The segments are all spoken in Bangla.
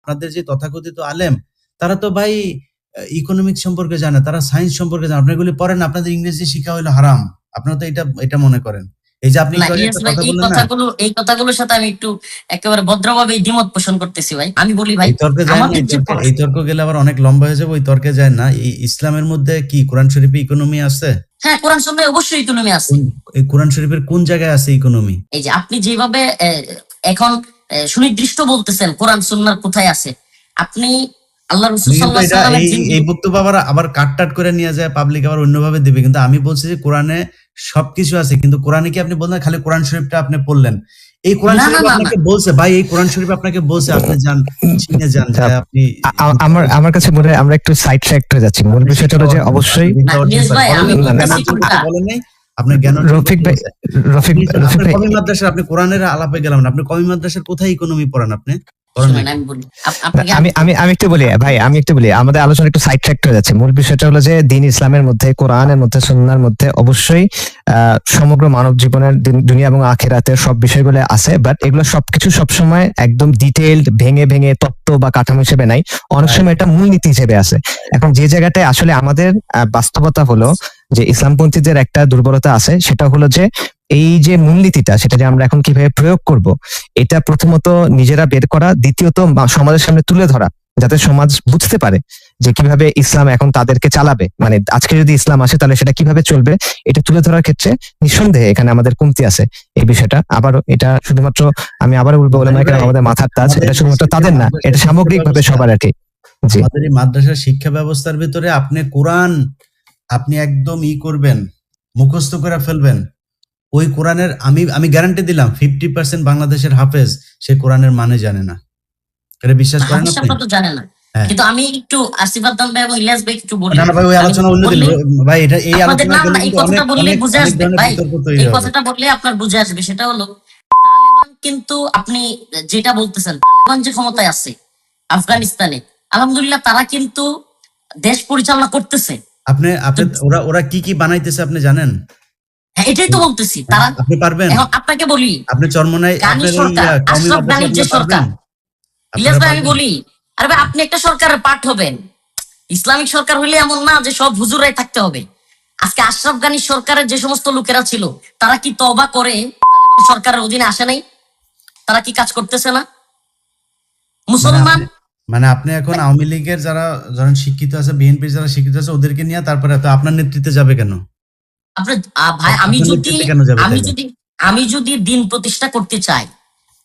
আপনাদের যে তথাকথিত আলেম তারা তো ভাই ইকোনমিক সম্পর্কে জানে তারা সায়েন্স সম্পর্কে জানে। আপনি এগুলি পড়েন আপনাদের ইংরেজি শিক্ষা হলো হারাম। আপনারা তো এটা এটা মনে করেন। এই যে আপনি এই কথাগুলো এই কথাগুলোর সাথে আমি একটু একেবারে ভদ্রভাবে দ্বিমত পোষণ করতেছি ভাই। আমি বলি ভাই তর্কে এই তর্কে- গেলে আবার অনেক লম্বা হয়ে যাবে ওই তর্কে যায় না। এই ইসলামের মধ্যে কি কোরআন শরীফে ইকোনমি আছে? হ্যাঁ কোরআন সন্ন্যায় অবশ্যই ইকোনমি আছে। এই কোরআন শরীফের কোন জায়গায় আছে ইকোনমি এই যে আপনি যেভাবে এখন সুনির্দিষ্ট বলতেছেন কোরআন সুন্নার কোথায় আছে? আপনি আল্লাহ রসুল কিন্তু সাল্লাহ এটা সাল্লামের এই বক্তব্য আবার আবার কাট করে নিয়ে যায় পাবলিক আবার অন্যভাবে দিবে। কিন্তু আমি বলছি যে কোরআনে সবকিছু আছে কিন্তু কোরআনে কি আপনি বললেন? খালি কোরআন শরীফটা আপনি পড়লেন। এই কোরআন না, না, শরীফ আপনাকে বলছে ভাই এই কোরআন শরীফ আপনাকে বলছে আপনি যান চিনে যান যে আপনি আ- আ- আমার আমার কাছে মনে হয় আমরা একটু সাইড ট্র্যাক হয়ে যাচ্ছি। মূল বিষয়টা হলো যে অবশ্যই বলেন নাই। আপনার জ্ঞান রফিক ভাই রফিক রফিক ভাই। কমি মাদ্রাসার আপনি কোরআনের আলাপে গেলাম না আপনি কমি মাদ্রাসার কোথায় ইকোনমি পড়ান আপনি? আমি আমি আমি আমি একটু বলি ভাই আমি একটু বলি আমাদের আলোচনা একটু সাইড ট্র্যাক হয়ে যাচ্ছে। মূল বিষয়টা হলো যে দিন ইসলামের মধ্যে কোরআনের মধ্যে সুন্নার মধ্যে অবশ্যই আহ, সমগ্র মানব জীবনের দিন- দুনিয়া এবং আখেরাতের সব বিষয়গুলো আছে বাট এগুলো সবকিছু সবসময় একদম ডিটেইলড ভেঙে ভেঙে তত্ত্ব বা কাঠামো হিসেবে নাই। অনেক সময় এটা মূলনীতি হিসেবে আছে। এখন যে জায়গাটায় আসলে আমাদের আহ, বাস্তবতা হলো যে ইসলামপন্থীদের একটা দুর্বলতা আছে সেটা হলো যে এই যে মূলনীতিটা সেটা যে আমরা এখন কীভাবে প্রয়োগ করব এটা প্রথমত নিজেরা বের করা দ্বিতীয়ত সমাজের সামনে তুলে ধরা যাতে সমাজ বুঝতে পারে যে কীভাবে ইসলাম এখন তাদেরকে চালাবে। মানে আজকে যদি ইসলাম আসে তাহলে সেটা কীভাবে চলবে এটা তুলে ধরার ক্ষেত্রে নিঃসন্দেহে এখানে আমাদের কমতি আছে এই বিষয়টা। আবার এটা শুধুমাত্র আমি আবার বলব বলে না কেন আমাদের মাথার তাজ এটা শুধুমাত্র তাদের না এটা সামগ্রিকভাবে সবার আর কি। আমাদের এই মাদ্রাসার শিক্ষা ব্যবস্থার ভিতরে আপনি কোরআন আপনি একদম ই করবেন মুখস্থ করে ফেলবেন। ওই কোরআনের আমি আমি গ্যারান্টি দিলাম ফিফটি পার্সেন্ট বাংলাদেশের হাফেজ সে কোরআনের মানে জানে না। এটা বিশ্বাস করেন আপনি? আপনারা না। হ্যাঁ। কিন্তু আমি একটু আসিফাত দান ভাই এবং ইলিয়াস ভাই একটু বলি। না না ভাই ওই আলোচনা অন্য দিন ভাই এটা এই আলোচনা না, না, এই কথাটা বললেই বুঝে আসবে, ভাই। এই কথাটা বললে আপনার বুঝে আসবে। সেটা হলো তালেবান কিন্তু আপনি যেটা বলতেছেন তালেবান যে ক্ষমতায় আছে আফগানিস্তানে আলহামদুলিল্লাহ তারা কিন্তু দেশ পরিচালনা করতেছে। আপনি আপনি ওরা ওরা কি কি বানাইতেছে আপনি জানেন? হ্যাঁ, এটাই তো বলতেছি তারা আপনি পারবেন। এখন আপনাকে বলি আপনি চরমনায় পারবেন? সরকার। ইলিয়াস ভাই আমি বলি আরে ভাই আপনি একটা সরকারের পার্ট হবেন। ইসলামিক সরকার হইলে এমন না যে সব হুজুরাই থাকতে হবে। আজকে আশরাফ গানি সরকারের যে সমস্ত লোকেরা ছিল তারা কি তবা করে? সরকারের অধীনে আসে নাই। তারা কি কাজ করতেছে না? মুসলমান মানে আপনি এখন আওয়ামী লীগের যারা ধরেন শিক্ষিত আছে বিএনপির যারা শিক্ষিত আছে ওদেরকে নিয়ে তারপরে তো আপনার নেতৃত্বে যাবে কেন? আপনার ভাই আমি যদি আমি যদি আমি যদি দিন প্রতিষ্ঠা করতে চাই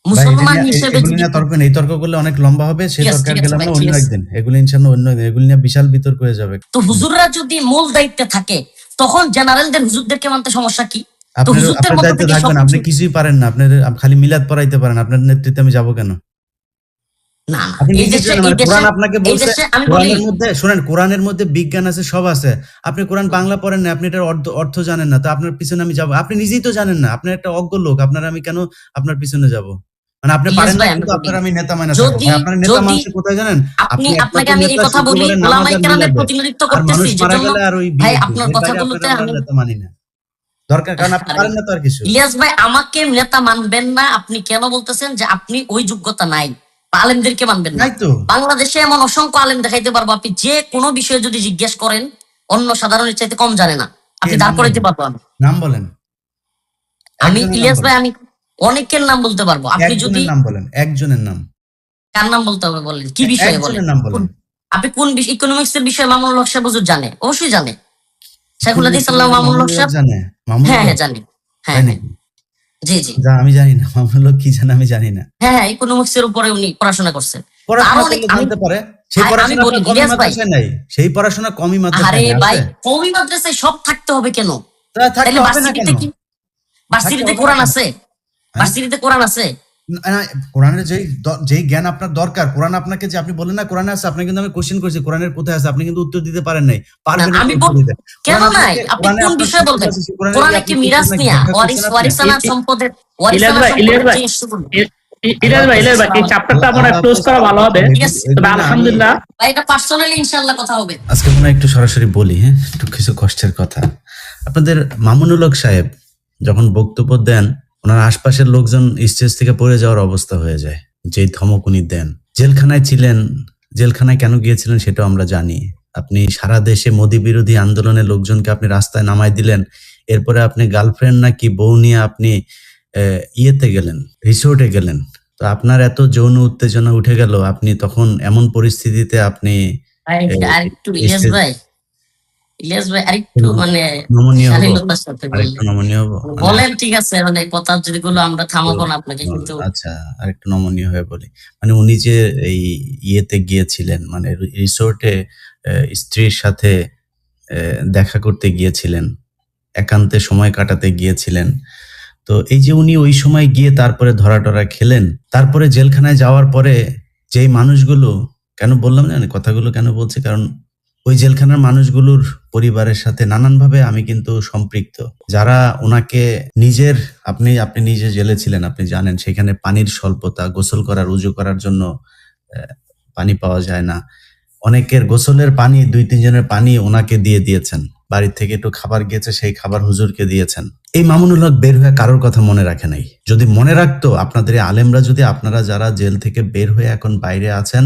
মুসলমান হিসেবে তর্ক নেই। তর্ক করলে অনেক লম্বা হবে। সেই গেলাম না অন্য। একদিন। এগুলি ইনশাল্লাহ অন্য একদিন। এগুলি নিয়ে বিশাল বিতর্ক হয়ে যাবে। তো হুজুররা যদি মূল দায়িত্বে থাকে তখন জেনারেলদের হুজুরদেরকে মানতে সমস্যা কি? দায়িত্ব থাকবেন আপনি কিছুই পারেন না। আপনার খালি মিলাদ পড়াইতে পারেন। আপনার নেতৃত্বে আমি যাব কেন? না মানে কোরআন আপনাকে বলছে কোরআনের মধ্যে শুনেন কোরআনের মধ্যে বিজ্ঞান আছে সব আছে। আপনি কোরআন বাংলা পড়েন না আপনি এটার অর্থ অর্থ জানেন না। তো আপনার পিছনে আমি যাব। আপনি নিজেই তো জানেন না আপনি একটা অজ্ঞ লোক আপনার আমি কেন আপনার পিছনে যাব? মানে আপনি পারেন না কিন্তু আপনার আমি নেতা মাইনা আপনার নেতা মানুষ কোথায় জানেন? আপনি আপনাকে আমি এই কথা বলি শুক্রবারে আর কেরামের প্রতিনিধিত্ব মানুষ করতেছি যেজন্য ওই ভাই, আপনার কথাগুলোতে আমি- নেতা মানি না। দরকার কারণ আপনি পারেন না তো আর কিছু। ইলিয়াস ভাই আমাকে নেতা মানবেন না আপনি কেন বলতেছেন যে আপনি ওই যোগ্যতা নাই? আলেমদেরকে মানবেন না। বাংলাদেশে এমন অসংখ্য আলেম দেখাইতে পারব। আপনি যে কোনো বিষয়ে যদি জিজ্ঞেস করেন অন্য সাধারণের চাইতে কম জানে না। আপনি দাঁড় করাইতে পারব আমি। নাম বলেন। আমি ইলিয়াস ভাই আমি অনেকের নাম বলতে পারব। আপনি যদি নাম বলেন একজনের নাম। কার নাম বলতে হবে বলেন? কি বিষয়ে বলেন? নাম বলেন। আপনি কোন ইকোনমিক্স এর বিষয়ে মামুনুল হক সাহেব হুজুর জানে? অবশ্যই জানে। শেখুল হাদিস আল্লাহ মামুনুল হক সাহেব? জানে? হ্যাঁ হ্যাঁ? জানি। হ্যাঁ হ্যাঁ? জি জি। যা আমি জানি না মামুনুল হক কি জানে আমি জানি না। হ্যাঁ হ্যাঁ ইকোনমিক্স এর উপরে উনি পড়াশোনা করছেন। পারে। সেই পড়াশোনা নাই। সেই পড়াশোনা কমই আরে মাদ্রাসায় নাই, ভাই কমই কৌমি মাদ্রাসায় সব থাকতে হবে কেন? তাহলে ভার্সিটিতে কি ভার্সিটিতে কোরআন আছে? ভার্সিটিতে কোরআন আছে? কোরআনের যেই যেই জ্ঞান আপনার দরকার কোরআন আপনাকে যে আপনি বলেন না কোরআনে আছে আপনি কিন্তু আমি কোশ্চেন করছি কোরআনের কোথায় আছে আপনি কিন্তু উত্তর দিতে পারেন নাই। পারবেন আমি। কেন নাই? আপনি কোন বিষয়ে বলবেন? কোরআনে কি মিরাজ নিয়া? ওয়ারিস ওয়ারিসানা সম্পদের ওয়ারিসানা ভাই, সম্পদের ভাই। এই চ্যাপ্টারটা মনে ক্লোজ করা ভালো হবে। তবে আলহামদুলিল্লাহ। ভাই এটা পার্সোনালি ইনশাআল্লাহ কথা হবে। আজকে মনে একটু সরাসরি বলি হ্যাঁ? একটু কিছু কষ্টের কথা। আপনাদের মামুনুল হক সাহেব যখন বক্তব্য দেন ওনার আশপাশের লোকজন স্টেজ থেকে পড়ে যাওয়ার অবস্থা হয়ে যায়। যেই ধমক উনি দেন। জেলখানায় ছিলেন জেলখানায় কেন গিয়েছিলেন সেটাও আমরা জানি। আপনি সারা দেশে মোদী বিরোধী আন্দোলনের লোকজনকে আপনি রাস্তায় নামাই দিলেন। এরপরে আপনি গার্লফ্রেন্ড নাকি বউ নিয়ে আপনি ইয়েতে গেলেন রিসোর্টে গেলেন। তো আপনার এত যৌন উত্তেজনা উঠে গেল আপনি তখন এমন পরিস্থিতিতে আপনি আরেকটু ইলিয়াস ভাই আরেকটু মানে মানে- বলেন ঠিক আছে মানে কথা যদি গুলো আমরা থামাবো না আপনাকে কিন্তু। আচ্ছা আরেকটু নমনীয় হয়ে বলি। মানে উনি যে এই ইয়েতে গিয়েছিলেন মানে রিসোর্টে স্ত্রীর সাথে দেখা করতে গিয়েছিলেন একান্তে সময় কাটাতে গিয়েছিলেন তো এই যে উনি ওই সময় গিয়ে তারপরে ধরা টরা খেলেন তারপরে জেলখানায় যাওয়ার পরে যেই মানুষগুলো কেন বললাম জানেন কথাগুলো কেন বলছে? কারণ ওই জেলখানার মানুষগুলোর পরিবারের সাথে নানানভাবে আমি কিন্তু সম্পৃক্ত। যারা ওনাকে নিজের, আপনি আপনি নিজে জেলে ছিলেন, আপনি জানেন, সেখানে পানির স্বল্পতা, গোসল করার, উজু করার জন্য পানি পাওয়া যায় না। অনেকের গোসলের পানি, দুই, তিনজনের পানি ওনাকে দিয়ে দিয়েছেন। বাড়ির থেকে একটু খাবার গিয়েছে সেই খাবার হুজুরকে দিয়েছেন। এই মামুনুল হক বের হয়ে কারোর কথা মনে রাখে নাই। যদি মনে রাখতো, আপনাদের আলেমরা যদি, আপনারা যারা জেল থেকে বের হয়ে এখন বাইরে আছেন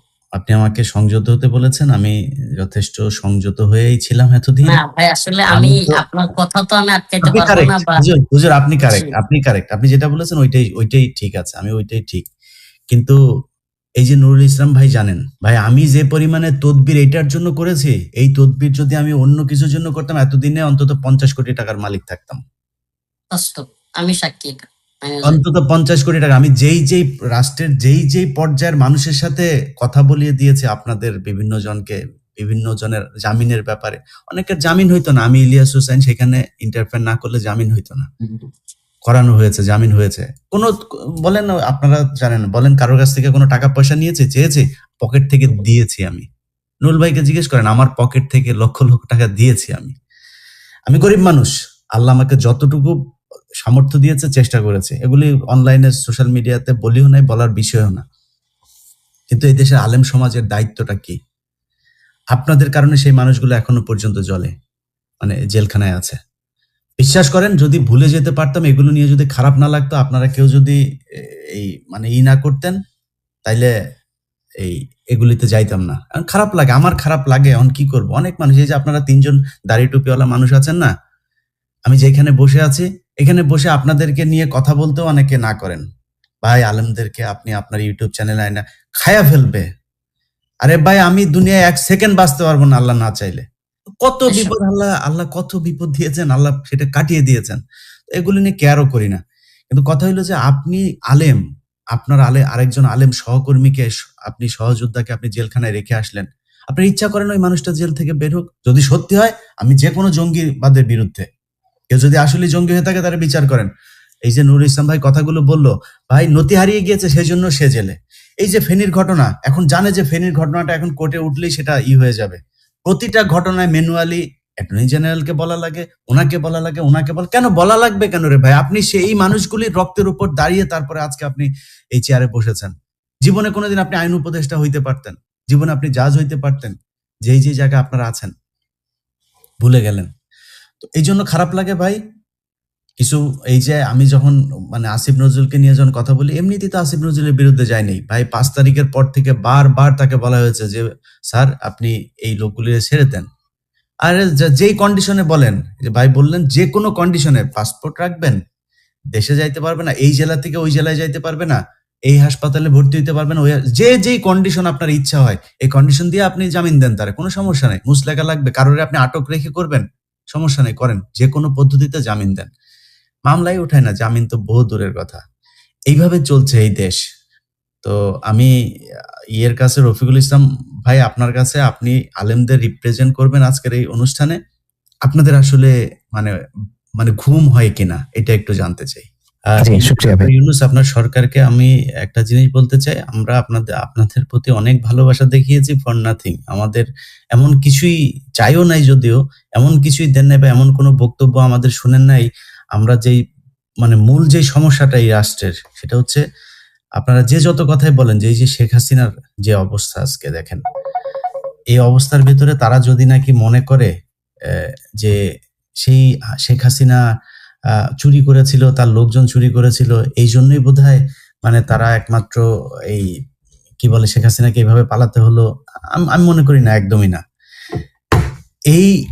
আপনি আমাকে সংযত হতে বলেছেন আমি যথেষ্ট সংযত হয়েই ছিলাম এতদিন। না ভাই আসলে আমি আপনার কথা তো আমি আটকাইতে আপনি পারব না হুজুর আপনি কারেক্ট আপনি কারেক্ট আপনি যেটা বলেছেন ওইটাই ওইটাই ঠিক আছে আমি ওইটাই ঠিক। কিন্তু এই যে নুরুল ইসলাম ভাই জানেন ভাই আমি যে পরিমাণে তদবির এটার জন্য করেছি এই তদবির যদি আমি অন্য কিছুর জন্য করতাম এতদিনে অন্তত পঞ্চাশ কোটি টাকার মালিক থাকতাম। আমি সাক্ষী। অন্তত পঞ্চাশ কোটি টাকা। আমি যেই যেই রাষ্ট্রের যেই যেই পর্যায়ের মানুষের সাথে কথা বলিয়ে দিয়েছি আপনাদের বিভিন্ন জনকে বিভিন্ন জনের জামিনের ব্যাপারে। অনেকের জামিন হইতো না। আমি ইলিয়াস হোসেন সেখানে ইন্টারফেয়ার না করলে জামিন হইতো না। করানো হয়েছে জামিন হয়েছে। কোনো বলেন আপনারা জানেন বলেন কারোর কাছ থেকে কোনো টাকা পয়সা নিয়েছে চেয়েছি? পকেট থেকে দিয়েছি আমি। নুল ভাইকে জিজ্ঞেস করেন আমার পকেট থেকে লক্ষ লক্ষ টাকা দিয়েছি আমি। আমি গরিব মানুষ। আল্লাহ আমাকে যতটুকু সামর্থ্য দিয়েছে, চেষ্টা করেছে। এগুলি অনলাইনে সোশ্যাল মিডিয়াতে বলিও নাই, বলার বিষয়ও না। কিন্তু এই দেশের আলেম সমাজের দায়িত্বটা কি? আপনাদের কারণে সেই মানুষগুলো এখনও পর্যন্ত জলে মানে জেলখানায় আছে। বিশ্বাস করেন, যদি ভুলে যেতে পারতাম, এগুলো নিয়ে যদি খারাপ না লাগতো, আপনারা কেউ যদি এই মানে ই না করতেন, তাইলে এই, এগুলিতে যাইতাম না। খারাপ লাগে, আমার খারাপ লাগে, এখন কি করব? অনেক মানুষ, এই যে আপনারা তিনজন দাড়ি টুপিওয়ালা মানুষ আছেন না, আমি যেখানে বসে আছি এখানে বসে আপনাদেরকে নিয়ে কথা বলতেও অনেকে না করেন। ভাই আলমদেরকে আপনি আপনার ইউটিউব চ্যানেলে আয় না খায়া ফেলবে। আরে ভাই আমি দুনিয়ায় এক সেকেন্ড বাঁচতে পারব না আল্লাহ না চাইলে। কত বিপদ আল্লাহ আল্লাহ কত বিপদ দিয়েছেন আল্লাহ সেটা কাটিয়ে দিয়েছেন। এগুলি নিয়ে কেয়ারও করি না। কিন্তু কথা হলো যে আপনি আলেম আপনার আলে আরেকজন আলেম সহকর্মীকে আপনি সহযোদ্ধাকে আপনি জেলখানায় রেখে আসলেন। আপনার ইচ্ছা করেন ওই মানুষটা জেল থেকে বের হোক। যদি সত্যি হয় আমি যে কোনো জঙ্গিবাদের বিরুদ্ধে। কেউ যদি আসলে জঙ্গি হয়ে থাকে, তারা বিচার করেন। এই যে নুরুল ইসলাম ভাই কথাগুলো বলল, ভাই নতি হারিয়ে গিয়েছে সেই জন্য সে জেলে। এই যে ফেনীর ঘটনা, এখন জানে যে ফেনীর ঘটনাটা এখন কোর্টে উঠলেই সেটা ই হয়ে যাবে। প্রতিটা ঘটনায় ম্যানুয়ালি অ্যাটর্নি জেনারেলকে বলা লাগে, ওনাকে বলা লাগে, ওনাকে বলা, কেন বলা লাগবে কেন রে ভাই? আপনি সেই মানুষগুলির রক্তের উপর দাঁড়িয়ে তারপরে আজকে আপনি এই চেয়ারে বসেছেন। জীবনে কোনোদিন আপনি আইন উপদেষ্টা হইতে পারতেন, জীবনে আপনি জাজ হইতে পারতেন, যেই যে জায়গায় আপনারা আছেন। ভুলে গেলেন। তো এই জন্য খারাপ লাগে ভাই। কিছু এই যে আমি যখন মানে আসিফ নজরুলকে নিয়ে যখন কথা বলি, এমনিতেই তো আসিফ নজরুলের বিরুদ্ধে যায়নি ভাই, পাঁচ তারিখের পর থেকে বারবার তাকে বলা হয়েছে যে, স্যার, আপনি এই লোকগুলি ছেড়ে দেন। আর যেই কন্ডিশনে বলেন, যে ভাই বললেন, যে কোনো কন্ডিশনে পাসপোর্ট রাখবেন, দেশে যাইতে পারবে না, এই জেলা থেকে ওই জেলায় যাইতে পারবে না, এই হাসপাতালে ভর্তি হইতে পারবেন ওই যে যেই কন্ডিশন আপনার ইচ্ছা হয়, এই কন্ডিশন দিয়ে আপনি জামিন দেন তার, কোনো সমস্যা নেই, মুসলেখা লাগবে, কারোর আপনি আটক রেখে করবেন। সমস্যা নেই, করেন। যে কোনো পদ্ধতিতে জামিন দেন। মামলাই ওঠায় না, জামিন তো বহু দূরের কথা। এইভাবে চলছে এই দেশ। তো আমি ইয়ের কাছে, রফিকুল ইসলাম ভাই, আপনার কাছে আপনি আলেমদের রিপ্রেজেন্ট করবেন আজকের এই অনুষ্ঠানে। আপনাদের আসলে মানে মানে ঘুম হয় কিনা, এটা একটু জানতে চাই। ইউনুস আপনার সরকারকে আমি একটা জিনিস বলতে চাই আমরা আপনাদের আপনাদের প্রতি অনেক ভালোবাসা দেখিয়েছি ফর নাথিং আমাদের এমন কিছুই চাইও নাই যদিও এমন কিছুই দেন নাই বা এমন কোনো বক্তব্য আমাদের শুনেন নাই। আমরা যেই মানে মূল যে সমস্যাটা এই রাষ্ট্রের সেটা হচ্ছে আপনারা যে যত কথাই বলেন যে এই যে শেখ হাসিনার যে অবস্থা আজকে দেখেন এই অবস্থার ভিতরে তারা যদি নাকি মনে করে আহ, যে সেই শেখ হাসিনা চুরি করেছিল তার লোকজন চুরি করেছিল এই জন্যই বোধহয় মানে তারা একমাত্র এই কি বলে শেখ হাসিনাকে এইভাবে পালাতে হলো আম- আমি মনে করি না একদমই না। এই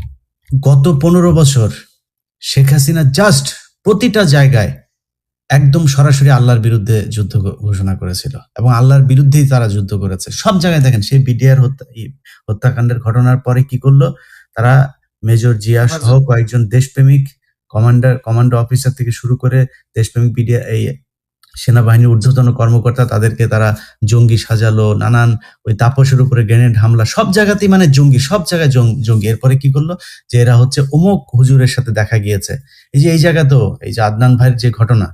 গত পনেরো বছর শেখ হাসিনা জাস্ট প্রতিটা জায়গায় একদম সরাসরি আল্লাহর বিরুদ্ধে যুদ্ধ ঘোষণা করেছিল এবং আল্লাহর বিরুদ্ধেই তারা যুদ্ধ করেছে। সব জায়গায় দেখেন সেই বিডিআর হত্যা হত্যাকাণ্ডের ঘটনার পরে কি করল? তারা মেজর জিয়া সহ কয়েকজন দেশপ্রেমিক কমান্ডার, কমান্ডো অফিসার থেকে শুরু করে দেশপ্রেমিক বিডিআর এই সেনাবাহিনীর ঊর্ধ্বতন কর্মকর্তা, তাদেরকে তারা জঙ্গি সাজালো, নানান ওই তাপসের উপরে গ্রেনেড হামলা, সব জায়গাতেই মানে জঙ্গি, সব জায়গায় জঙ্গি। এরপরে কি করল? যে এরা হচ্ছে অমুক হুজুরের সাথে দেখা গিয়েছে। এই যে, এই জায়গা তো, এই যে আদনান ভাইয়ের যে ঘটনা,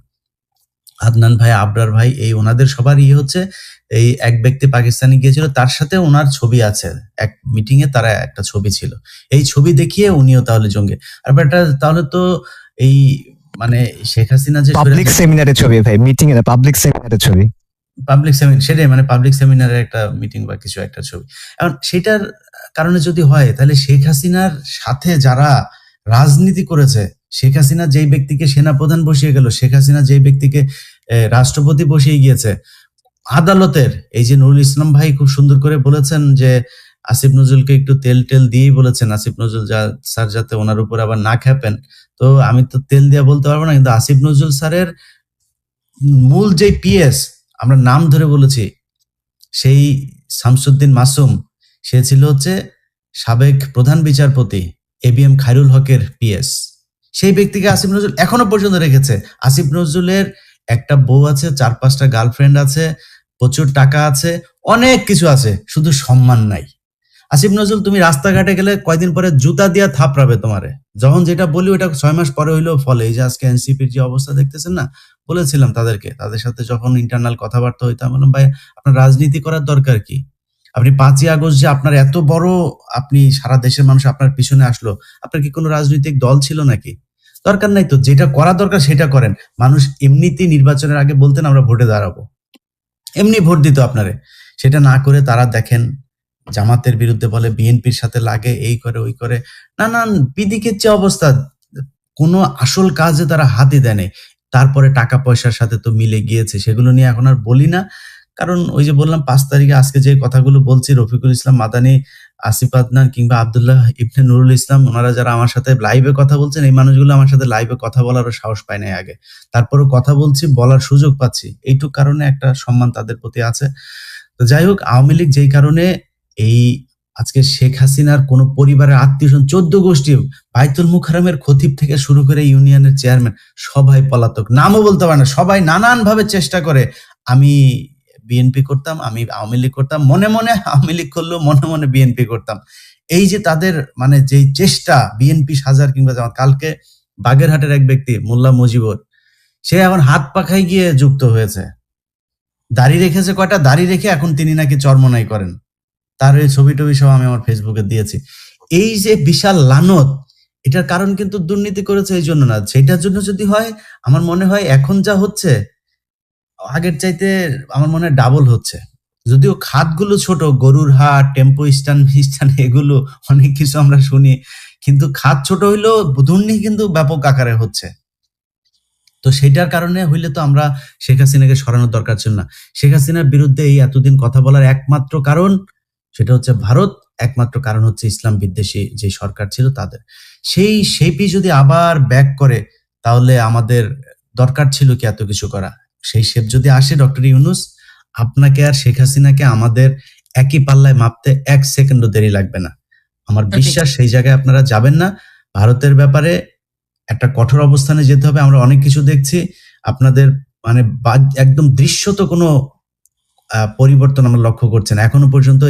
আদনান ভাই, আবরার ভাই, এই ওনাদের সবার ইয়ে হচ্ছে এই এক ব্যক্তি পাকিস্তানে গিয়েছিল তার সাথে ওনার ছবি আছে। এক মিটিং এ তারা একটা ছবি ছিল। এই ছবি দেখিয়ে উনিও তাহলে জঙ্গি। আর এটা তাহলে তো এই মানে শেখ হাসিনা যে পাবলিক সেমিনারের ছবি ভাই মিটিং এর পাবলিক সেমিনারের ছবি। পাবলিক সেমিনার সেটাই মানে পাবলিক সেমিনারের একটা মিটিং বা কিছু একটা ছবি। এখন সেটার কারণে যদি হয় তাহলে শেখ হাসিনার সাথে যারা রাজনীতি করেছে শেখ হাসিনা যেই ব্যক্তিকে সেনাপ্রধান বসিয়ে গেল শেখ হাসিনা যেই ব্যক্তিকে রাষ্ট্রপতি বসিয়ে গিয়েছে আদালতের, এই যে নুরুল ইসলাম ভাই খুব সুন্দর করে বলেছেন যে, আসিফ নজরুলকে একটু তেল টেল দিয়েই বলেছেন, আসিফ নজরুল যা, স্যার যাতে ওনার উপর আবার না খেপেন। তো আমি তো তেল দিয়ে বলতে পারব না, কিন্তু আসিফ নজরুল স্যারের মূল যে পিএস, আমরা নাম ধরে বলেছি, সেই শামসুদ্দিন মাসুম, সে ছিল হচ্ছে সাবেক প্রধান বিচারপতি, এ বি এম খায়রুল হকের পিএস। সেই ব্যক্তিকে আসিফ নজরুল এখনও পর্যন্ত রেখেছে। আসিফ নজরুলের একটা বউ আছে, চার পাঁচটা গার্লফ্রেন্ড আছে প্রচুর টাকা আছে, অনেক কিছু আছে, শুধু সম্মান নাই। আসিফ নজরুল, তুমি রাস্তাঘাটে গেলে কয়দিন পরে জুতা দিয়া থাপড়াবে তোমারে। যখন যেটা বলি ওটা ছয় মাস পরে হইলেও ফলে। এই যে আজকে এনসিপির যে অবস্থা দেখতেছেন না, বলেছিলাম তাদেরকে, তাদের সাথে যখন ইন্টারনাল কথাবার্তা হইতাম বললাম, ভাই, আপনার রাজনীতি করার দরকার কি? আপনি পাঁচই আগস্ট যে আপনার এত বড়, আপনি সারা দেশের মানুষ আপনার পিছনে আসলো, আপনার কি কোনো রাজনৈতিক দল ছিল নাকি? দরকার নাই তো, যেটা করা দরকার সেটা করেন। মানুষ এমনিতেই নির্বাচনের আগে বলতেন, আমরা ভোটে দাঁড়াবো। এমনি ভোট দিত আপনারে। সেটা না করে তারা দেখেন জামাতের বিরুদ্ধে বলে, বিএনপির সাথে লাগে, এই করে, ওই করে। নানান বিদিকের চেয়ে অবস্থা, কোনো আসল কাজে তারা হাতে দেয়। তারপরে টাকা পয়সার সাথে তো মিলে গিয়েছে, সেগুলো নিয়ে এখন আর বলি না। কারণ ওই যে বললাম, পাঁচ তারিখে আজকে যে কথাগুলো বলছি, রফিকুল ইসলাম মাদানি আসিফ আদনান কিংবা আবদুল্লাহ ইবনে নুরুল ইসলাম, ওনারা যারা আমার সাথে লাইভে কথা বলছেন, এই মানুষগুলো আমার সাথে লাইভে কথা বলারও সাহস পায় নাই আগে। তারপরেও কথা বলছি, বলার সুযোগ পাচ্ছি। এইটুক কারণে একটা সম্মান তাদের প্রতি আছে। তো যাই হোক, আওয়ামী লীগ যেই কারণে এই আজকে শেখ হাসিনার কোন পরিবারের আত্মীয় স্বজন, চোদ্দ গোষ্ঠী, বাইতুল মুখারামের খতিব থেকে শুরু করে ইউনিয়নের চেয়ারম্যান সবাই পলাতক। নামও বলতে পারে না, সবাই নানান ভাবে চেষ্টা করে। আমি বিএনপি করতাম, আমি আওয়ামী লীগ করতাম, মনে মনে আওয়ামী লীগ করলেও মনে মনে বিএনপি করতাম। এই যে তাদের মানে যেই চেষ্টা বিএনপি সাজার কিংবা জামাত কালকে বাগেরহাটের এক ব্যক্তি, মোল্লা মুজিবুর, সে এখন হাত পাখায় গিয়ে যুক্ত হয়েছে। দাড়ি রেখেছে কয়টা? দাড়ি রেখে এখন তিনি নাকি চরমনাই করেন। তার এই ছবি টবি সব আমি আমার ফেসবুকে দিয়েছি। এই যে বিশাল লানত, এটার কারণ কিন্তু দুর্নীতি করেছে এই জন্য না। সেটার জন্য যদি হয়, আমার মনে হয় এখন যা হচ্ছে আগের চাইতে আমার মনে ডাবল হচ্ছে। যদিও খাতগুলো ছোট, গরুর হাট টেম্পো স্ট্যান্ড স্ট্যান্ড এগুলো অনেক কিছু আমরা শুনি, কিন্তু খাত ছোট হইলেও দুর্নীতি কিন্তু ব্যাপক আকারে হচ্ছে। তো সেটার কারণে হইলে তো আমরা শেখ হাসিনাকে সরানোর দরকার ছিল না। শেখ হাসিনার বিরুদ্ধে এই এতদিন কথা বলার একমাত্র কারণ, সেটা হচ্ছে ভারত, একমাত্র কারণ হচ্ছে ইসলাম বিদ্বেষী যে সরকার ছিল তাদের। সেই শেপই যদি আবার ব্যাক করে, তাহলে আমাদের দরকার ছিল কি এত কিছু করা। সেই শেপ যদি আসে ডক্টর ইউনুস আপনাকে আর শেখ হাসিনাকে আমাদের একই পাল্লায় মাপতে এক সেকেন্ডও দেরি লাগবে না। আমার বিশ্বাস সেই জায়গায় আপনারা যাবেন না। ভারতের ব্যাপারে একটা কঠোর অবস্থানে যেতে হবে আমরা অনেক কিছু দেখছি। আপনাদের মানে একদম দৃশ্যত কোনো পরিবর্তন আমরা লক্ষ্য করছি না। এখনও পর্যন্ত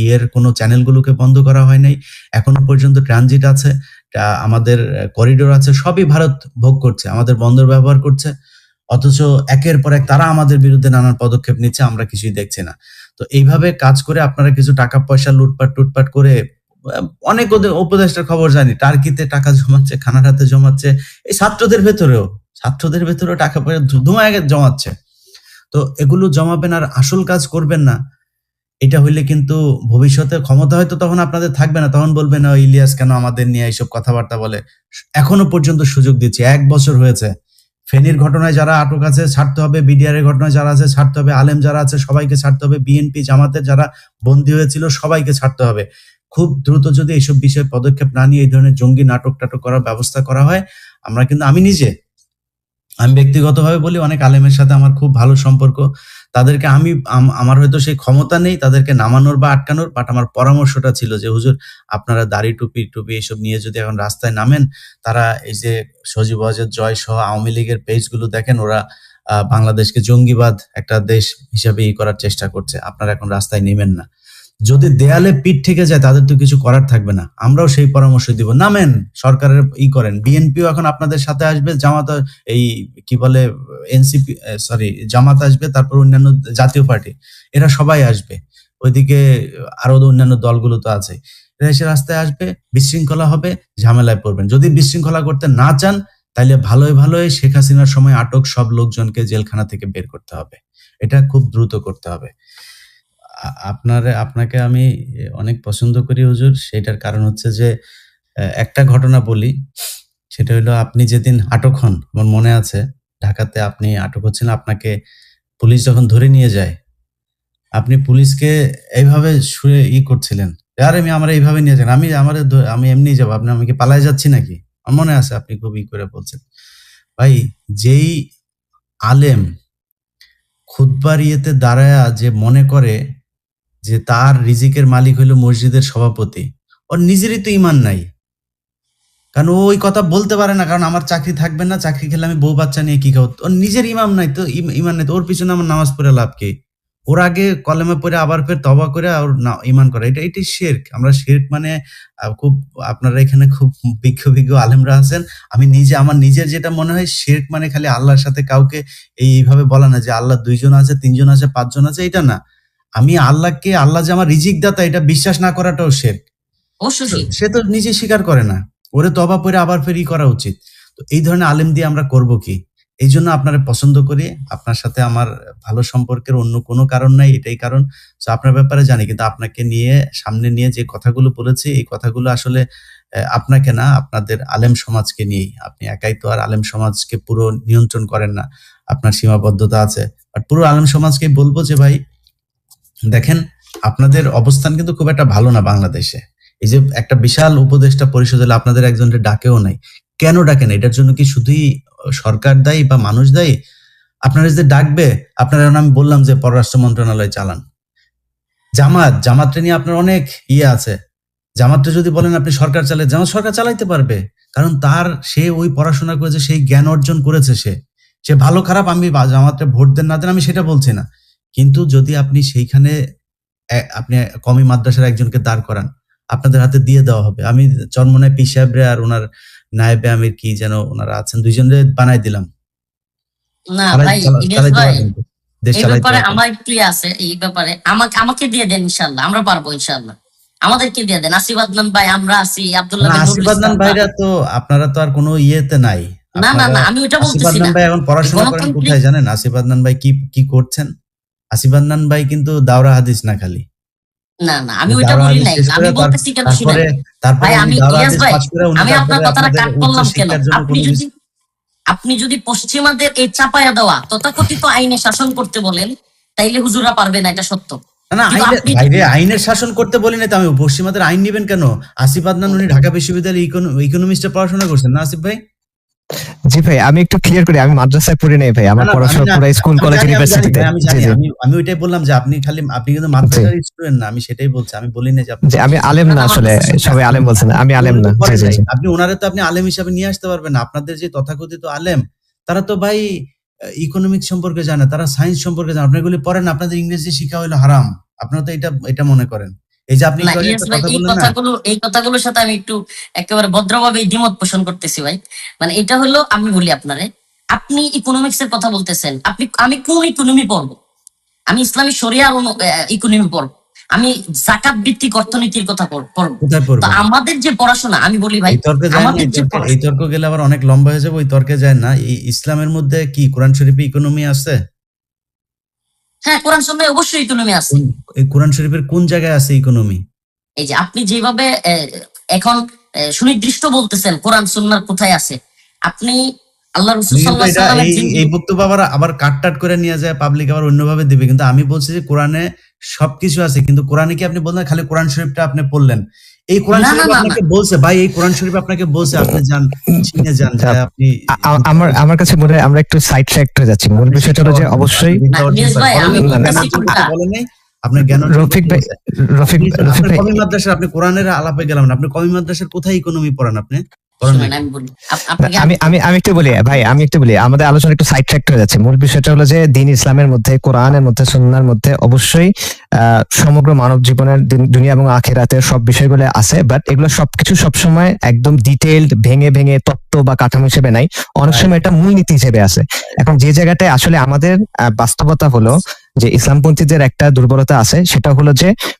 ইয়ের কোনো চ্যানেলগুলোকে বন্ধ করা হয় নাই। এখনও পর্যন্ত ট্রানজিট আছে আমাদের করিডোর আছে সবই ভারত ভোগ করছে আমাদের বন্দর ব্যবহার করছে। অথচ একের পর এক তারা আমাদের বিরুদ্ধে নানান পদক্ষেপ নিচ্ছে আমরা কিছুই দেখছি না। তো এইভাবে কাজ করে আপনারা কিছু টাকা পয়সা লুটপাট টুটপাট করে অনেক ওদের উপদেষ্টার খবর জানি টার্কিতে টাকা জমাচ্ছে খানাটাতে জমাচ্ছে এই ছাত্রদের ভেতরেও ছাত্রদের ভেতরেও টাকা পয়সা ধুমায় জমাচ্ছে। তো এগুলো জমাবেন আর আসল কাজ করবেন না এটা হইলে কিন্তু ভবিষ্যতে ক্ষমতা হয়তো তখন আপনাদের থাকবে না তখন বলবেন "ও, ইলিয়াস কেন আমাদের নিয়ে এইসব কথাবার্তা বলে? এখনও পর্যন্ত সুযোগ দিচ্ছে এক বছর হয়েছে। ফেনীর ঘটনায় যারা আটক আছে, ছাড়তে হবে। বিডিআর এর ঘটনায় যারা আছে, ছাড়তে হবে। আলেম যারা আছে, সবাইকে ছাড়তে হবে। বিএনপি জামাতের যারা বন্দী হয়েছিল, সবাইকে ছাড়তে হবে। খুব দ্রুত যদি এইসব বিষয়ে পদক্ষেপ না নিয়ে এই ধরনের জঙ্গি নাটক টাটক করার ব্যবস্থা করা হয়, আমরা কিন্তু, আমি নিজে, আমি ব্যক্তিগতভাবে বলি, অনেক আলেমের সাথে আমার খুব ভালো সম্পর্ক। তাদেরকে আমি, আম- আমার হয়তো সেই ক্ষমতা নেই, তাদেরকে নামানোর বা আটকানোর বাট আমার পরামর্শটা ছিল যে, হুজুর, আপনারা দাড়ি টুপি টুপি এসব নিয়ে যদি এখন রাস্তায় নামেন, তারা এই যে সজীব ওয়াজের জয় সহ আওয়ামী লীগের পেজগুলো দেখেন, ওরা বাংলাদেশকে জঙ্গিবাদ একটা দেশ হিসাবে ই করার চেষ্টা করছে। আপনারা এখন রাস্তায় নেমেন না। যদি দেয়ালে পিঠ থেকে যায়, তাদের তো কিছু করার থাকবে না। আমরাও সেই পরামর্শ দিব। নামেন, সরকারের ই করেন। বিএনপিও এখন আপনাদের সাথে আসবে, জামাত, এই কি বলে, এনসিপি সরি, জামাত আসবে, তারপর অন্যান্য জাতীয় পার্টি, এরা সবাই আসবে। ওইদিকে আরও অন্যান্য দলগুলো তো আছে। এরা এসে রাস্তায় আসবে, বিশৃঙ্খলা হবে, ঝামেলায় পড়বেন। যদি বিশৃঙ্খলা করতে না চান তাহলে ভালোই ভালোই শেখ হাসিনার সময় আটক সব লোকজনকে জেলখানা থেকে বের করতে হবে। এটা খুব দ্রুত করতে হবে। আপনার, আপনাকে আমি অনেক পছন্দ করি হুজুর। সেটার কারণ হচ্ছে যে একটা ঘটনা বলি। সেটা হলো আপনি যেদিন আটক হন, আমার মনে আছে, ঢাকাতে আপনি আটক হচ্ছেন, আপনাকে পুলিশ যখন ধরে নিয়ে যায়, আপনি পুলিশকে এইভাবে শুয়ে ই করছিলেন আর, আমি, আমরা এইভাবে নিয়ে যান, আমি, আমার আমি এমনি যাব, আপনি আমাকে পালায় যাচ্ছি নাকি? আমার মনে আছে আপনি খুব ই করে বলছেন। ভাই, যেই আলেম খুদবার ইয়েতে দাঁড়ায়া যে মনে করে যে তার রিজিকের মালিক হইল মসজিদের সভাপতি। ওর নিজেরই তো ইমান নাই। কারণ ও ওই কথা বলতে পারে না, কারণ আমার চাকরি থাকবে না, চাকরি খেলে আমি বউ বাচ্চা নিয়ে কি খাব? ওর নিজের ইমাম নাই তো ইমান নাই তো, ওর পিছনে আমার নামাজ পড়ে লাভ কি? ওর আগে কলমে পড়ে, আবার ফের তবা করে ওর ইমান করে। এটা, এটাই শেরক। আমরা শেরক মানে খুব, আপনারা এখানে খুব বিজ্ঞ বিজ্ঞ আলেমরা আছেন। আমি নিজে, আমার নিজের যেটা মনে হয়, শেরক মানে খালি আল্লাহর সাথে কাউকে এই- এইভাবে বলা না যে আল্লাহ দুইজন আছে, তিনজন আছে, পাঁচজন আছে, এটা না। আমি আল্লাহকে আল্লাহ যে আমার রিজিক দাতা এটা বিশ্বাস না করাটাও অবশ্যই সে তো নিজে স্বীকার করে না। ওরে তবা পরে আবার ফেরি করা উচিত। তো এই ধরনের আলেম দিয়ে আমরা করব কি? এই জন্য আপনারা পছন্দ করি। আপনার সাথে আমার ভালো সম্পর্কের অন্য কোনো কারণ নাই এটাই কারণ। তো আপনার ব্যাপারে জানি কিন্তু আপনাকে নিয়ে সামনে নিয়ে যে কথাগুলো বলেছি এই কথাগুলো আসলে আপনাকে না আপনাদের আলেম সমাজকে নিয়েই। আপনি একাই তো আর আলেম সমাজকে পুরো নিয়ন্ত্রণ করেন না। আপনার সীমাবদ্ধতা আছে। বাট পুরো আলেম সমাজকে বলব যে ভাই দেখেন, আপনাদের অবস্থান কিন্তু খুব একটা ভালো না বাংলাদেশে। এই যে একটা বিশাল উপদেষ্টা পরিষদ হলে আপনাদের একজনের ডাকেও নাই। কেন ডাকে না এটার জন্য কি শুধুই সরকার দায়ী বা মানুষ দায়ী? আপনারা যে ডাকবে, আপনারা আমি বললাম যে পররাষ্ট্র মন্ত্রণালয় চালান। জামাত, জামাতটা নিয়ে আপনার অনেক ইয়ে আছে। জামাতটা যদি বলেন আপনি সরকার চালাই জামাত সরকার চালাইতে পারবে। কারণ তার, সে ওই পড়াশোনা করেছে, সেই জ্ঞান অর্জন করেছে সে। সে ভালো খারাপ, আমি জামাতটা ভোট দেন না দেন আমি সেটা বলছি না। কিন্তু যদি আপনি সেইখানে আপনি কমি মাদ্রাসার একজনকে দাঁড় করান আপনাদের হাতে দিয়ে দেওয়া হবে। আমি চরমনায় পি সাহেবরে আর ওনার নায়েবে আমির কি যেন ওনারা আছেন দুইজনে বানাই দিলাম। না ভাই চালা- ইলিয়াস চালাইতে ভাই পারবেন তো। দেশ এই ব্যাপারে আমার একটু আছে এই ব্যাপারে আমাকে আমাকে দিয়ে দেন ইনশাল্লাহ আমরা পারব ইনশাল্লাহ আমাদেরকে দিয়ে দেন। আসিফ আদনান ভাই আমরা আছি আব্দুল্লাহ না, বিন নুরুল আসিফ আদনান ভাইরা তো আপনারা তো আর কোনো ইয়েতে নাই। না না না আমি ওটা বলতেছি না। ভাই এখন পড়াশোনা করেন কোথায় জানেন? আসিফ আদনান ভাই কি কি করছেন? আসিফ আদনান ভাই কিন্তু দাওরা হাদিস না খালি। না না আমি ওইটা বলি নাই আমি বলতেছি কেন তারপরে আমি ভাই, আমি আপনার কথাটা কাট করলাম কেন? জন্য আপনি যদি আপনি যদি পশ্চিমাদের এই চাপায়া দেওয়া তথাকথিত আইনে শাসন করতে বলেন তাইলে হুজুরা পারবে না এটা সত্য। না আইনের শাসন করতে বলি না তো আমি পশ্চিমাদের আইন নেবেন কেন? আসিফ আদনান উনি ঢাকা বিশ্ববিদ্যালয়ে ইকোনমিক্সে পড়াশোনা করছেন না আসিফ ভাই? জি ভাই আমি একটু ক্লিয়ার করি আমি মাদ্রাসায় পড়ি নাই ভাই আমার পড়াশোনা আমি পুরো স্কুল আমি কলেজ ইউনিভার্সিটিতে আমি জি জি। আমি আমি ওইটাই বললাম যে আপনি খালি আপনি কিন্তু মাদ্রাসার স্টুডেন্ট না আমি সেটাই বলছি আমি বলি না যে আপনি আমি আলেম না আসলে সবাই আলেম বলছেন আমি আলেম না। জি জি আপনি ওনারে তো আপনি আলেম হিসাবে নিয়ে আসতে পারবেন না আপনাদের যে তথাকথিত আলেম তারা তো ভাই ইকোনমিক্স সম্পর্কে জানে তারা সায়েন্স সম্পর্কে জানে আপনি এগুলি পড়েন আপনাদের ইংরেজি শিক্ষা হলো হারাম আপনারা তো এটা এটা মনে করেন। এই যে আপনি এই কথাগুলো এই কথাগুলোর সাথে আমি একটু একেবারে ভদ্রভাবে দ্বিমত পোষণ করতেছি ভাই। মানে এটা হলো আমি বলি আপনারে আপনি ইকোনমিক্স এর কথা বলতেছেন আপনি আমি কোন ইকোনমি পড়ব? আমি ইসলামী শরিয়া ইকোনমি পড়ব। আমি জাকাত ভিত্তিক অর্থনীতির কথা পড়- পড়ব। তো আমাদের যে পড়াশোনা আমি বলি ভাই তর্কে- এই তর্ক গেলে আবার অনেক লম্বা হয়ে যাবে ওই তর্কে যায় না। ইসলামের মধ্যে কি কোরআন শরীফে ইকোনমি আছে? হ্যাঁ কোরআন সন্ন্যায় অবশ্যই ইকোনমি আছে। কোরআন শরীফের কোন জায়গায় আছে ইকোনমি? এই যে আপনি যেভাবে এখন সুনির্দিষ্ট বলতেছেন কোরআন সুন্নার কোথায় আছে আপনি আল্লাহ এই বক্তব্য আবার করে নিয়ে যায় পাবলিক আবার অন্যভাবে দিবে। কিন্তু আমি বলছি যে কোরআনে সবকিছু আছে কিন্তু কোরআনে কি আপনি বললেন খালি কোরআন শরীফটা আপনি পড়লেন? এই কোরআন শরীফ আপনাকে বলছে ভাই এই কোরআন শরীফ আপনাকে বলছে আপনি যান চিনে যান যে আপনি আমার আমার কাছে মনে হয় আমরা একটু সাইড ট্র্যাক হয়ে যাচ্ছি মূল বিষয়টা হলো যে অবশ্যই? করতে বলেন নাই, আপনার জ্ঞান রফিক ভাই রফিক রফিক ভাই কমি মাদ্রাসা আপনি কোরআনের আলাপে গেলাম না আপনি কমি মাদ্রাসার কোথায় ইকোনমি পড়ান আপনি? আমি একটু বলি ভাই আমি একটু বলি আমাদের আলোচনা একটু সাইড ট্র্যাক হয়ে যাচ্ছে। মূল বিষয়টা হলো যে দিন ইসলামের মধ্যে কোরআনের মধ্যে সুন্নার মধ্যে অবশ্যই আহ, সমগ্র মানব জীবনের দিন- দুনিয়া এবং আখেরাতের সব বিষয়গুলো আছে বাট এগুলো সবকিছু সবসময় একদম ডিটেইলড ভেঙে ভেঙে তত্ত্ব বা কাঠামো হিসেবে নাই। অনেক সময় এটা মূলনীতি হিসেবে আছে। এখন যে জায়গাটায় আসলে আমাদের আহ, বাস্তবতা হলো যে ইসলামপন্থীদের একটা দুর্বলতা আছে সেটা হলো যে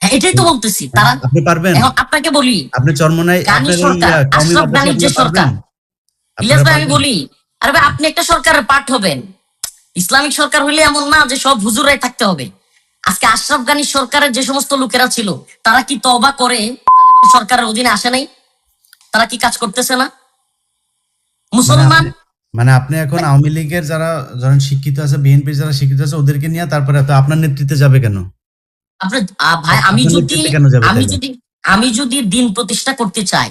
হ্যাঁ এটাই তো বলতেছি। তারা আপনি পারবেন। এখন আপনাকে বলি আপনি গানি সরকার, আহ, কওমি আশরাফ গানির যে সরকার, ইলিয়াস ভাই আমি বলি আরে ভাই আপনি একটা সরকারের পার্ট হবেন। ইসলামিক সরকার হইলে এমন না যে সব হুজুরাই থাকতে হবে। আজকে আশরাফ গানি সরকারের যে সমস্ত লোকেরা ছিল তারা কি তবা করে সরকারের অধীনে আসে নাই? তারা কি কাজ করতেছে না? মুসলমান মানে আপনি এখন আওয়ামী লীগের যারা যারা শিক্ষিত আছে বিএনপি যারা শিক্ষিত আছে ওদেরকে নিয়ে তারপরে আপনার নেতৃত্বে যাবে কেন? আপনার ভাই আমি যদি আমি যদি আমি যদি দিন প্রতিষ্ঠা করতে চাই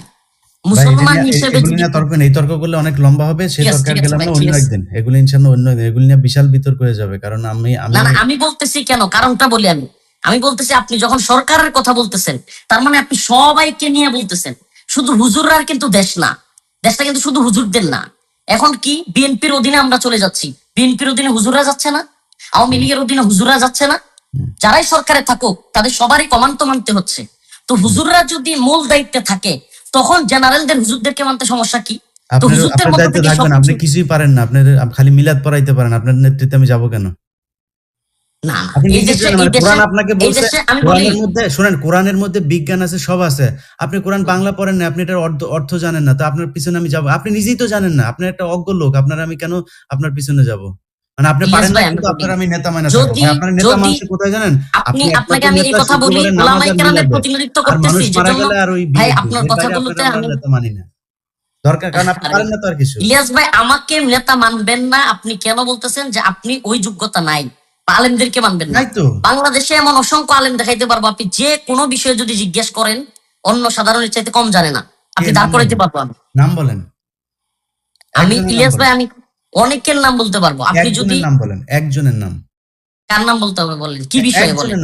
মুসলমান হিসেবে এগুলো যদি নিয়ে তর্ক নেই। তর্ক করলে অনেক লম্বা হবে সেই তর্ক গেলাম না অন্য একদিন। এগুলো ইনশাল্লাহ অন্য একদিন। এগুলো নিয়ে বিশাল বিতর্ক হয়ে যাবে কারণ আমি আমি না না আমি বলতেছি কেন? কারণটা বলি আমি। আমি বলতেছি আপনি যখন সরকারের কথা বলতেছেন তার মানে আপনি সবাইকে নিয়ে বলতেছেন। শুধু হুজুররা কিন্তু দেশ না। দেশটা কিন্তু শুধু হুজুরদের না। এখন কি? বিএনপির অধীনে আমরা চলে যাচ্ছি। বিএনপির অধীনে হুজুররা যাচ্ছে না? আওয়ামী লীগের অধীনে হুজুররা যাচ্ছে না? যারাই সরকারে থাকুক তাদের সবারই কমান্ত মানতে হচ্ছে। তো হুজুররা যদি মূল দায়িত্বে থাকে তখন জেনারেলদের হুজুরদেরকে মানতে সমস্যা কি? তো হুজুরদের মধ্যে দায়িত্ব আপনি কিছুই পারেন না আপনার খালি মিলাদ পড়াইতে পারেন আপনার নেতৃত্বে আমি যাব কেন? না এই দেশে কোরআন আপনাকে বলছে কোরআনের মধ্যে শুনেন কোরআনের মধ্যে বিজ্ঞান আছে সব আছে। আপনি কোরআন বাংলা পড়েন না আপনি এটার অর্থ অর্থ জানেন না তো আপনার পিছনে আমি যাব। আপনি নিজেই তো জানেন না আপনি একটা অজ্ঞ লোক আপনার আমি কেন আপনার পিছনে যাব? মানে আপনি পারেন না কিন্তু আপনার আমি নেতা মানে আপনার নেতা মানুষ কোথায় জানেন? আপনি আপনাকে আমি এই কথা বলি কেরামের প্রতিনিধিত্ব করতেছি যেজন্য ভাই, আপনার কথাগুলোতে আমি- নেতা মানি না। দরকার কারণ আপনি পারেন না তো আর কিছু। ইলিয়াস ভাই আমাকে নেতা মানবেন না। আপনি কেন বলতেছেন যে আপনি ওই যোগ্যতা নাই? আলেমদেরকে মানবেন না। তো। বাংলাদেশে এমন অসংখ্য আলেম দেখাইতে পারব। আপনি যে কোনো বিষয়ে যদি জিজ্ঞেস করেন অন্য সাধারণের চাইতে কম জানে না। আপনি দাঁড় করাইতে পারব আমি। নাম বলেন। আমি ইলিয়াস ভাই আমি অনেকের নাম বলতে পারব। আপনি যদি নাম বলেন একজনের নাম। কার নাম বলতে হবে বলেন? কি বিষয়ে বলেন?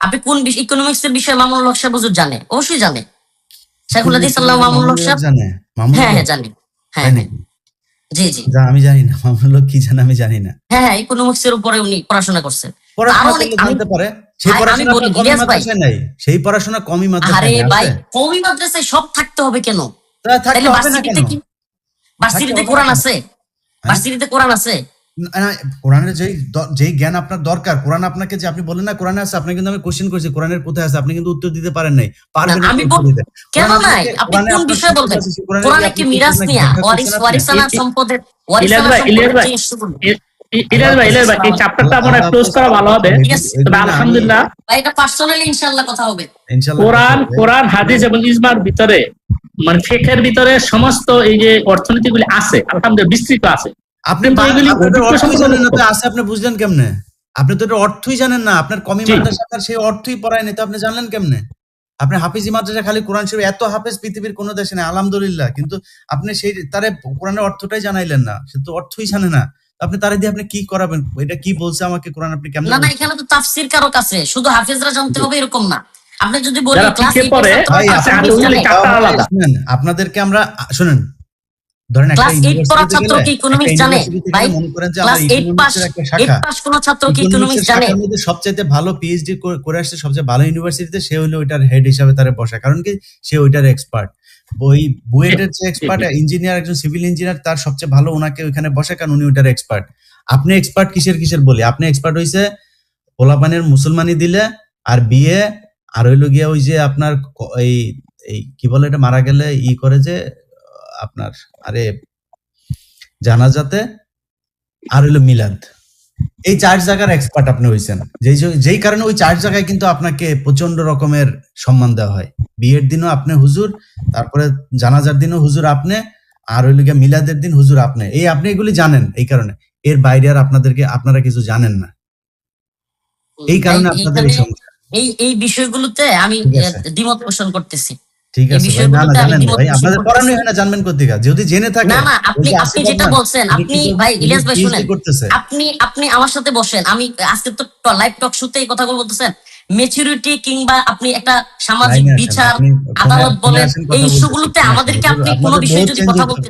আপনি কোন ইকোনমিক্স এর বিষয়ে মামুনুল হক সাহেব জানে? অবশ্যই জানে। হাদিস আল্লাহ মামুনুল হক সাহেব জানে? হ্যাঁ হ্যাঁ জানি। হ্যাঁ? জি জি। আমি জানি না মামুনুল হক কি জানে আমি জানি না। হ্যাঁ হ্যাঁ ইকোনমিক্স এর উপরে উনি পড়াশোনা করছেন। পারে। সেই পড়াশোনা কমই মাদ্রাসায় আরে ভাই? মাদ্রাসায় সব থাকতে হবে কেন? তাহলে ভার্সিটিতে কোরআন আছে? ভার্সিটিতে কোরআন আছে? কোরআনের যেই যেই জ্ঞান আপনার দরকার কোরআন আপনাকে যে আপনি বলেন না কোরআনে আছে আপনি কিন্তু আমি কোশ্চেন করছি কোরআনের কোথায় আছে আপনি কিন্তু উত্তর দিতে পারেন নাই। পারবেন আমি কেন নাই? আপনি কোন বিষয়ে বলবেন? কোরআনে কি মিরাজ নিয়া? ওয়ারিস? ওয়ারিসানা সম্পদের ইলিয়াস ওয়ারিসানা ভাই, সম্পদের ভাই, এই চ্যাপ্টারটা হয় ক্লোজ করা ভালো হবে। তবে আলহামদুলিল্লাহ ভাই এটা পার্সোনালি ইনশাআল্লাহ কথা হবে। ইনশাআল্লাহ কোরআন কোরআন হাদিস এবং ইজমার ভিতরে মানে ফেকের ভিতরে সমস্ত এই যে অর্থনীতিগুলি আছে আলহামদুলিল্লাহ বিস্তৃত আছে। আপনি আছে আপনি বুঝলেন কেমনে? আপনি তো অর্থই জানেন না আপনার কমি। মাদ্রাসা সেই অর্থই পড়ায় তো আপনি জানলেন কেমনে? আপনি হাফিজি মাদ্রাসা খালি কোরআন শরীফ এত হাফেজ পৃথিবীর কোনো দেশে নেই আলহামদুলিল্লাহ কিন্তু আপনি সেই তারে কোরআনের অর্থটাই জানাইলেন না সে তো অর্থই জানে না। আপনি তারে দিয়ে আপনি কি করাবেন? এটা কি বলছে আমাকে কোরআন আপনি কেমন না না এখানে তো তাফসির কারও কাছে শুধু হাফেজরা জানতে হবে এরকম না। আপনি যদি ক্লাস আপনাদেরকে আমরা আ, শুনেন ধরেন ক্লাস এইট পড়া ছাত্র কি ইকোনমিক্স জানে? ভাই মনে করেন যে ক্লাস আমরা পাস ইকোনমিক্সের একটা এইট শাখা পাস কোন ছাত্র কি ইকোনমিক্স জানে? শাখার ভালো পিএইচডি করে আসছে সবচেয়ে ভালো ইউনিভার্সিটিতে সে হলো ওইটার হেড হিসাবে তারে বসা। কারণ কি? সে ওইটার এক্সপার্ট ওই বুয়েটের যে এক্সপার্ট ইঞ্জিনিয়ার একজন সিভিল ইঞ্জিনিয়ার তার সবচেয়ে ভালো ওনাকে ওইখানে বসে কারণ উনি ওইটার এক্সপার্ট আপনি এক্সপার্ট কিসের কিসের বলি? আপনি এক্সপার্ট হইছে পোলাপানের মুসলমানি দিলে আর বিয়ে আর হইল গিয়া ওই যে আপনার এই এই কি বলে এটা মারা গেলে ই করে যে আপনার আরে জানাজাতে আর হইল মিলাদ। এই চার জায়গার এক্সপার্ট আপনি হইছেন। যেই যেই কারণে ওই চার জায়গায় কিন্তু আপনাকে প্রচণ্ড রকমের সম্মান দেওয়া হয়। বিয়ের দিনও আপনি হুজুর তারপরে জানাজার দিনও হুজুর আপনি আর হইল গিয়া মিলাদের দিন হুজুর আপনি। এই আপনি এগুলি জানেন এই কারণে। এর বাইরে আর আপনাদেরকে আপনারা কিছু জানেন না। এই কারণে আপনাদের এই সমস্যা। এই এই বিষয়গুলোতে আমি দ্বিমত পোষণ করতেছি। ঠিক আছে না না জানেন ভাই আপনাদের পড়ানো হয় না জানবেন কোথেকে যদি জেনে থাকে না না আপনি আপনি যেটা বলছেন আপনি ভাই ইলিয়াস ভাই শুনেন। আপনি আপনি আমার সাথে বসেন। আমি আজকে তো লাইভ টক শুতে এই কথাগুলো বলতেছেন। মেচুরিটি কিংবা আপনি একটা সামাজিক বিচার আদালত বলেন আসেন, এই ইস্যুগুলোতে আমাদেরকে আপনি কোনো বিষয়ে যদি কথা বলতে।